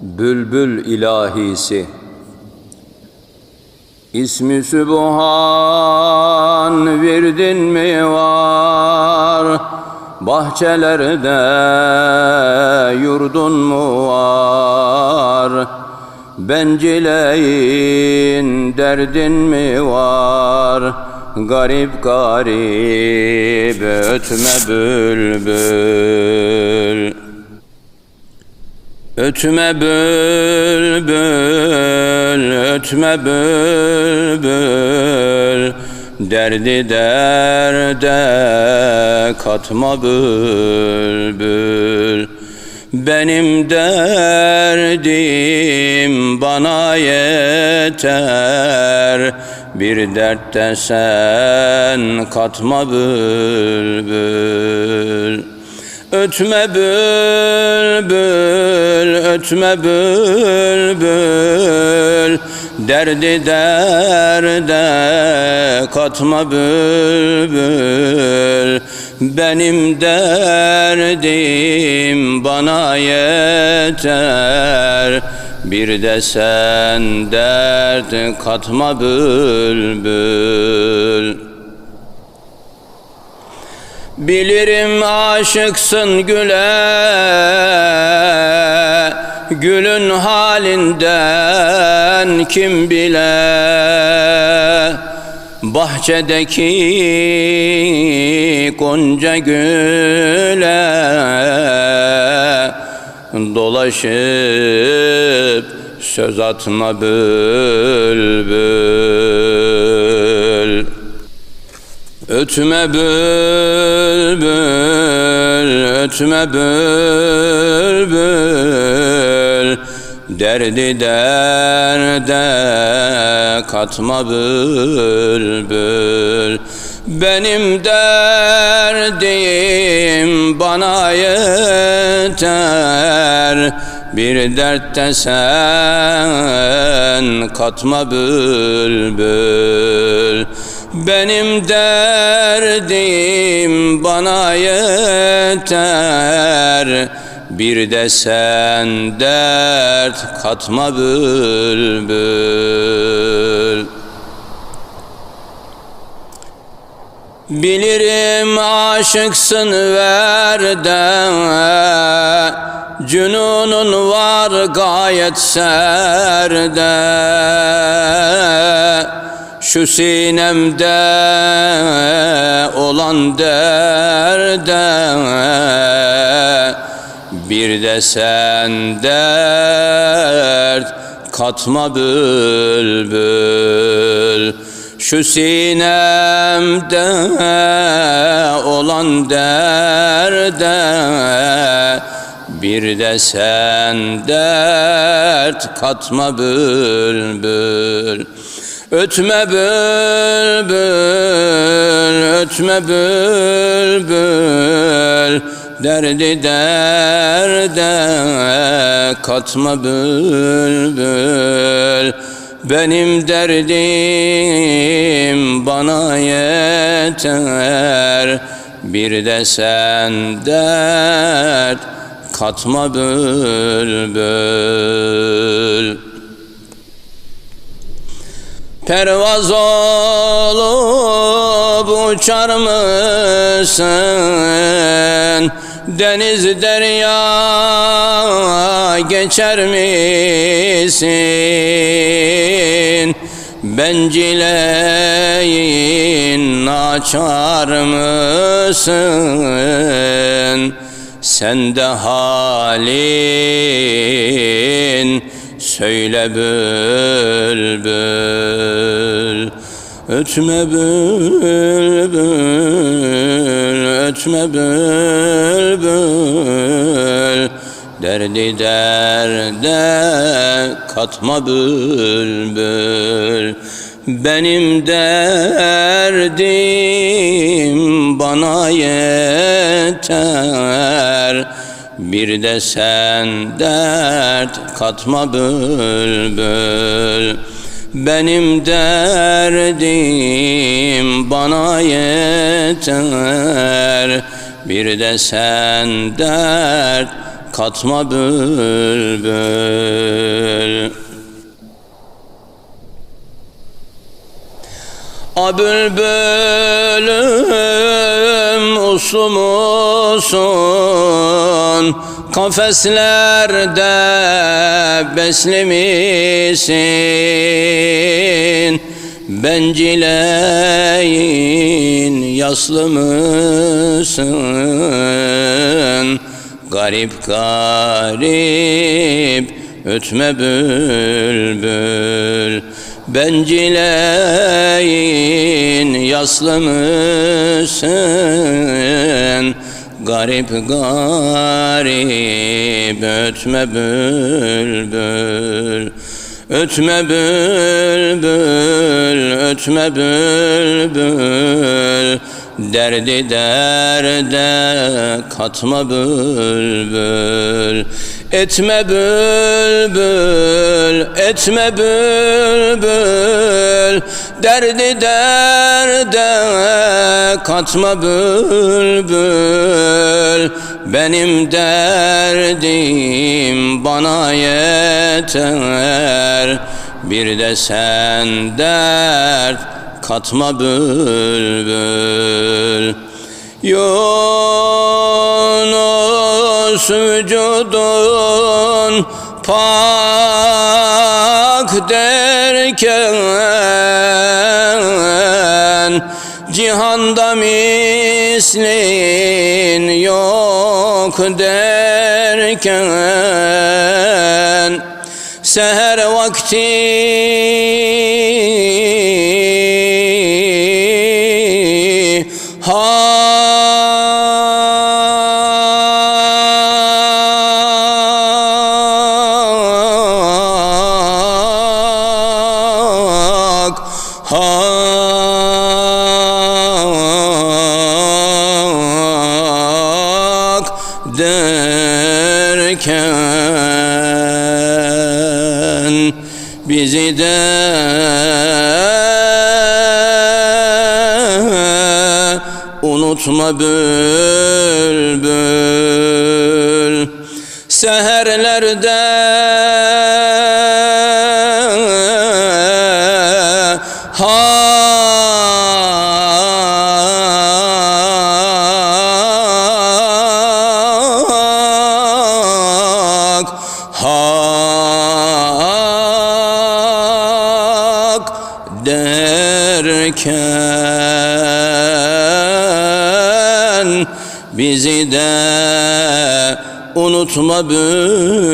Bülbül ilahisi İsmi Sübhan virdin mi var? Bahçelerde yurdun mu var? Bencileyin derdin mi var? Garip garip ötme bülbül Ötme bülbül, ötme bülbül Derdi derde katma bülbül Benim derdim bana yeter. Bir dertte sen katma bülbül Ötme bülbül, ötme bülbül. Derdi derde katma bülbül. Benim derdim bana yeter. Bir de sen dert katma bülbül Bilirim aşıksın güle Gülün halinden kim bile. Bahçedeki gonca güle Dolaşıp söz atma bülbül Ötme bülbül, ötme bülbül. Derdi derde katma bülbül. Benim derdim bana yeter. Bir dertte sen katma bülbül benim derdim bana yeter. Bir de sen dert katma bülbül. Bilirim aşıksın verde Cünunun var gayet serde şu sinemde olan derde Bir de sen dert katma bülbül. Şu sinemde olan derde Bir de sen dert katma bülbül Ötme bülbül, ötme bülbül Derdi derde katma bülbül Benim derdim bana yeter. Bir de sen dert katma bülbül Pervaz olup uçar mısın? Deniz derya geçer misin? Bencileyin açar mısın? Sende halin söyle bülbül Ötme bülbül, ötme bülbül. Derdi derde katma bülbül. Benim derdim bana yeter. Bir de sen dert katma bülbül Benim derdim bana yeter Bir de sen dert katma bülbül A bülbülüm uslu musun? Kafeslerde besli misin? Bencileyin yaslı mısın? Garip garip ötme bülbül Bencileyin yaslı mısın? Garip garip. Ötme bülbül Ötme bülbül, ötme bülbül Derdi derde katma bülbül. Etme bülbül, etme bülbül. Derdi derde katma bülbül. Benim derdim bana yeter. Bir de sen dert katma bülbül. Yunus vücudun pak derken Cihanda mislin yok derken Seher vakti hak derken bizi de unutma bülbül. Seherlerde bizi de unutma bülbül